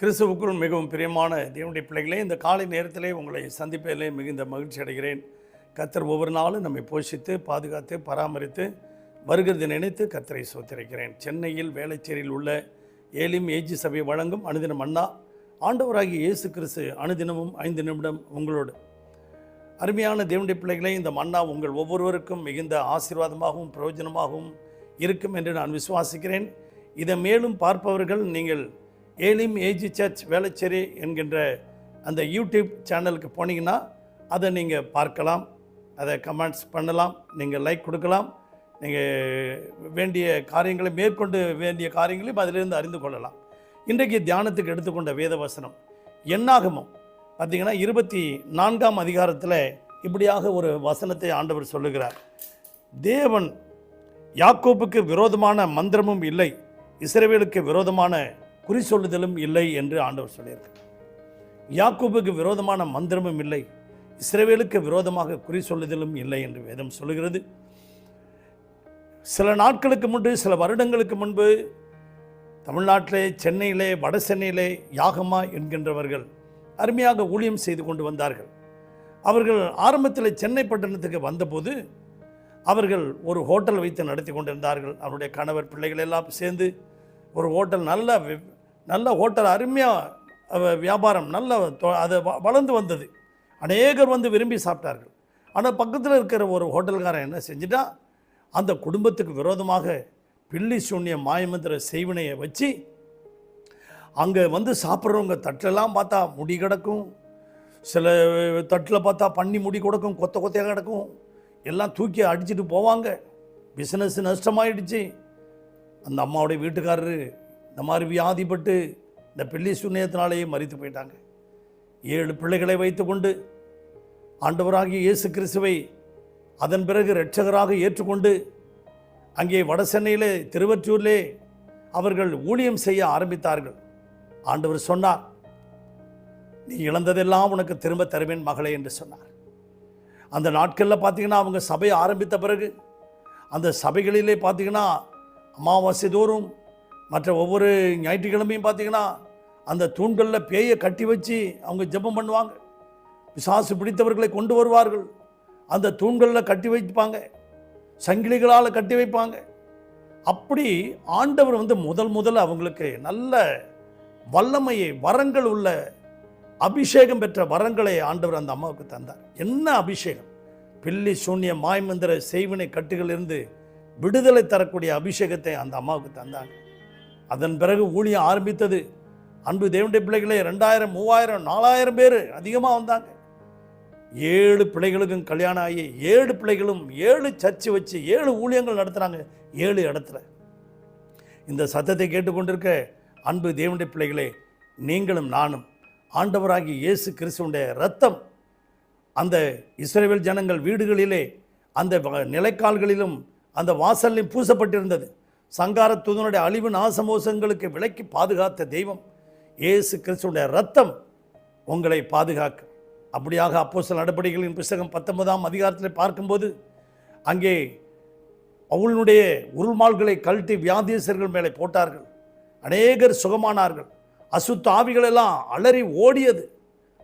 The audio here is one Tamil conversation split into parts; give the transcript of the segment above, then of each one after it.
கிறிஸ்துவுக்குள் மிகவும் பிரியமான தேவனுடைய பிள்ளைகளே இந்த காலை நேரத்திலே உங்களை சந்திப்பதிலே மிகுந்த மகிழ்ச்சி அடைகிறேன். கத்தர் ஒவ்வொரு நாளும் நம்மை போஷித்து பாதுகாத்து பராமரித்து வருகிறது நினைத்து கத்தரை சோத்திருக்கிறேன் சென்னையில் வேளச்சேரியில் உள்ள ஏலிம் ஏஜி சபை வழங்கும் அனுதினம் அண்ணா ஆண்டவராகிய இயேசு கிறிஸ்து அனுதினமும் ஐந்து நிமிடம் உங்களோடு. அருமையான தேவனுடைய பிள்ளைகளே இந்த மன்னா உங்கள் ஒவ்வொருவருக்கும் மிகுந்த ஆசீர்வாதமாகவும் பிரயோஜனமாகவும் இருக்கும் என்று நான் விசுவாசிக்கிறேன். இதை மேலும் பார்ப்பவர்கள் நீங்கள் ஏலிம் ஏஜி சர்ச் வேளச்சேரி என்கின்ற அந்த யூடியூப் சேனலுக்கு போனீங்கன்னா அதை நீங்கள் பார்க்கலாம் அதை கமெண்ட்ஸ் பண்ணலாம் நீங்கள் லைக் கொடுக்கலாம் நீங்கள் வேண்டிய காரியங்களை மேற்கொண்டு வேண்டிய காரியங்களையும் அதிலிருந்து அறிந்து கொள்ளலாம். இன்றைக்கு தியானத்துக்கு எடுத்துக்கொண்ட வேத வசனம் என்னாகமம்? பார்த்தீங்கன்னா இருபத்தி நான்காம் அதிகாரத்தில் இப்படியாக ஒரு வசனத்தை ஆண்டவர் சொல்லுகிறார். தேவன் யாக்கோப்புக்கு விரோதமான மந்திரமும் இல்லை இஸ்ரேவேலுக்கு விரோதமான குறி சொல்லுதலும் இல்லை என்று ஆண்டவர் சொல்லியிருக்கார். யாக்கோபுக்கு விரோதமான மந்திரமும் இல்லை. இஸ்ரேவேலுக்கு விரோதமாக குறி சொல்லுதலும் இல்லை என்று வேதம் சொல்லுகிறது. சில நாட்களுக்கு முன்பு சில வருடங்களுக்கு முன்பு தமிழ்நாட்டிலே சென்னையிலே வட சென்னையிலே யாகமா என்கின்றவர்கள் அருமையாக ஊழியம் செய்து கொண்டு வந்தார்கள். அவர்கள் ஆரம்பத்தில் சென்னை பட்டணத்துக்கு வந்தபோது அவர்கள் ஒரு ஹோட்டல் வைத்து நடத்தி கொண்டிருந்தார்கள். அவருடைய கணவர் பிள்ளைகள் எல்லாம் சேர்ந்து ஒரு ஹோட்டல் நல்ல நல்ல ஹோட்டல் அருமையாக வியாபாரம் நல்ல அது வ- வளர்ந்து வந்தது. அநேகர் வந்து விரும்பி சாப்பிட்டார்கள். ஆனால் பக்கத்தில் இருக்கிற ஒரு ஹோட்டல்காரன் என்ன செஞ்சுட்டா அந்த குடும்பத்துக்கு விரோதமாக பில்லி சூன்ய மாயமந்திர செய்வினையை வச்சு அங்கே வந்து சாப்பிட்றவங்க தட்டிலெல்லாம் பார்த்தா முடி கிடக்கும். சில தட்டில் பார்த்தா பண்ணி முடி கிடக்கும் கொத்த கொத்தையாக கிடக்கும். எல்லாம் தூக்கி அடிச்சுட்டு போவாங்க. பிஸ்னஸ் நஷ்டமாயிடுச்சு. அந்த அம்மாவுடைய வீட்டுக்காரரு இந்த மாதிரி வியாதிப்பட்டு இந்த பிள்ளை சுண்ணியத்தினாலேயே மறித்து போயிட்டாங்க. ஏழு பிள்ளைகளை வைத்துக்கொண்டு ஆண்டவராகிய இயேசு கிறிஸ்துவை அதன் பிறகு இரட்சகராக ஏற்றுக்கொண்டு அங்கே வட சென்னையிலே திருவற்றூரிலே அவர்கள் ஊழியம் செய்ய ஆரம்பித்தார்கள். ஆண்டவர் சொன்னார் நீ இழந்ததெல்லாம் உனக்கு திரும்ப தருவேன் மகளே என்று சொன்னார். அந்த நாட்களில் பார்த்தீங்கன்னா அவங்க சபையை ஆரம்பித்த பிறகு அந்த சபைகளிலே பார்த்தீங்கன்னா அமாவாசை தோறும் மற்ற ஒவ்வொரு ஞாயிற்றுக்கிழமையும் பார்த்தீங்கன்னா அந்த தூண்களில் பேயை கட்டி வச்சு அவங்க ஜெபம் பண்ணுவாங்க. பிசாசு பிடித்தவர்களை கொண்டு வருவார்கள். அந்த தூண்களில் கட்டி வைப்பாங்க. சங்கிலிகளால் கட்டி வைப்பாங்க. அப்படி ஆண்டவர் வந்து முதல் முதல்ல அவங்களுக்கு நல்ல வல்லமையை வரங்கள் உள்ள அபிஷேகம் பெற்ற வரங்களை ஆண்டவர் அந்த அம்மாவுக்கு தந்தார். என்ன அபிஷேகம்? பில்லி சூன்ய மாய்மந்திர செய்வினை கட்டுகளிலிருந்து விடுதலை தரக்கூடிய அபிஷேகத்தை அந்த அம்மாவுக்கு தந்தாங்க. அதன் பிறகு ஊழியம் ஆரம்பித்தது. அன்பு தேவனுடைய பிள்ளைகளே ரெண்டாயிரம் மூவாயிரம் நாலாயிரம் பேர் அதிகமாக வந்தாங்க. ஏழு பிள்ளைகளுக்கும் கல்யாணம் ஆகி ஏழு பிள்ளைகளும் ஏழு சர்ச்சு வச்சு ஏழு ஊழியங்கள் நடத்துகிறாங்க ஏழு இடத்துல. இந்த சத்தத்தை கேட்டுக்கொண்டிருக்க அன்பு தேவனுடைய பிள்ளைகளே நீங்களும் நானும் ஆண்டவராகிய இயேசு கிறிஸ்துவனுடைய ரத்தம் அந்த இஸ்ரேவேல் ஜனங்கள் வீடுகளிலே அந்த வ- நிலைக்கால்களிலும் அந்த வாசலிலும் பூசப்பட்டிருந்தது. சங்கார தூதனுடைய அழிவு நாசமோசங்களுக்கு விலக்கி பாதுகாத்த தெய்வம் இயேசு கிறிஸ்துடைய ரத்தம் உங்களை பாதுகாக்கும். அப்படியாக அப்போ சில நடவடிக்கைகளின் புஸ்தகம் பத்தொன்பதாம் அதிகாரத்தில் பார்க்கும்போது அங்கே அவளுடைய உருமால்களை கழட்டி வியாதீசர்கள் மேலே போட்டார்கள். அநேகர் சுகமானார்கள். அசுத்த ஆவிகள் எல்லாம் அலறி ஓடியது.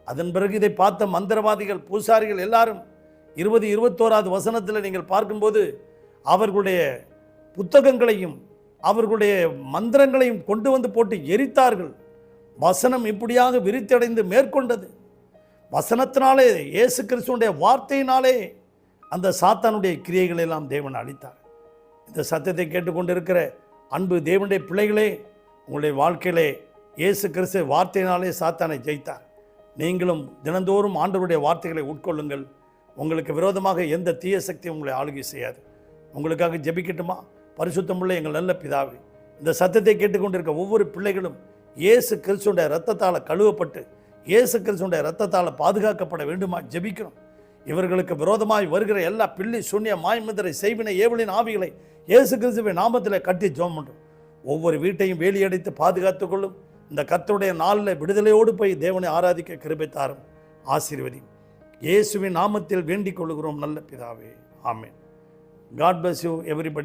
அதன் பிறகு இதை பார்த்த மந்திரவாதிகள் பூசாரிகள் எல்லாரும் இருபது இருபத்தோராவது வசனத்தில் நீங்கள் பார்க்கும்போது அவர்களுடைய புத்தகங்களையும் அவர்களுடைய மந்திரங்களையும் கொண்டு வந்து போட்டு எரித்தார்கள். வசனம் இப்படியாக விரித்தடைந்து மேற்கொண்டது. வசனத்தினாலே இயேசு கிறிஸ்துவனுடைய வார்த்தையினாலே அந்த சாத்தானுடைய கிரியைகளை எல்லாம் தேவன் அளித்தார் இந்த சத்தியத்தை கேட்டுக்கொண்டிருக்கிற அன்பு தேவனுடைய பிள்ளைகளே உங்களுடைய வாழ்க்கையிலே இயேசு கிறிஸ்து வார்த்தையினாலே சாத்தானை ஜெயித்தார். நீங்களும் தினந்தோறும் ஆண்டவருடைய வார்த்தைகளை உட்கொள்ளுங்கள். உங்களுக்கு விரோதமாக எந்த தீய சக்தியும் உங்களை ஆளுகை செய்யாது. உங்களுக்காக ஜெபிக்கட்டுமா? பரிசுத்தமுள்ள எங்கள் நல்ல பிதாவே. இந்த சத்தத்தை கேட்டுக்கொண்டிருக்க ஒவ்வொரு பிள்ளைகளும் இயேசு கிறிஸ்துடைய ரத்தத்தால் கழுவப்பட்டு இயேசு கிறிஸ்துடைய ரத்தத்தால் பாதுகாக்கப்பட வேண்டுமா ஜெபிக்கிறோம். இவர்களுக்கு விரோதமாய் வருகிற எல்லா பிள்ளை சூன்ய மாய்மந்திரை செய்வினை ஏவலின் ஆவிகளை இயேசு கிறிஸ்துவின் நாமத்தில் கட்டி ஜோம் பண்ணும் ஒவ்வொரு வீட்டையும் வேலியடைத்து பாதுகாத்து கொள்ளும். இந்த கத்தருடைய நாளில் விடுதலையோடு போய் தேவனை ஆராதிக்க கிருபை தாரும். ஆசீர்வதி இயேசுவின் நாமத்தில் வேண்டிக் கொள்கிறோம் நல்ல பிதாவே. ஆமேன். God bless you everybody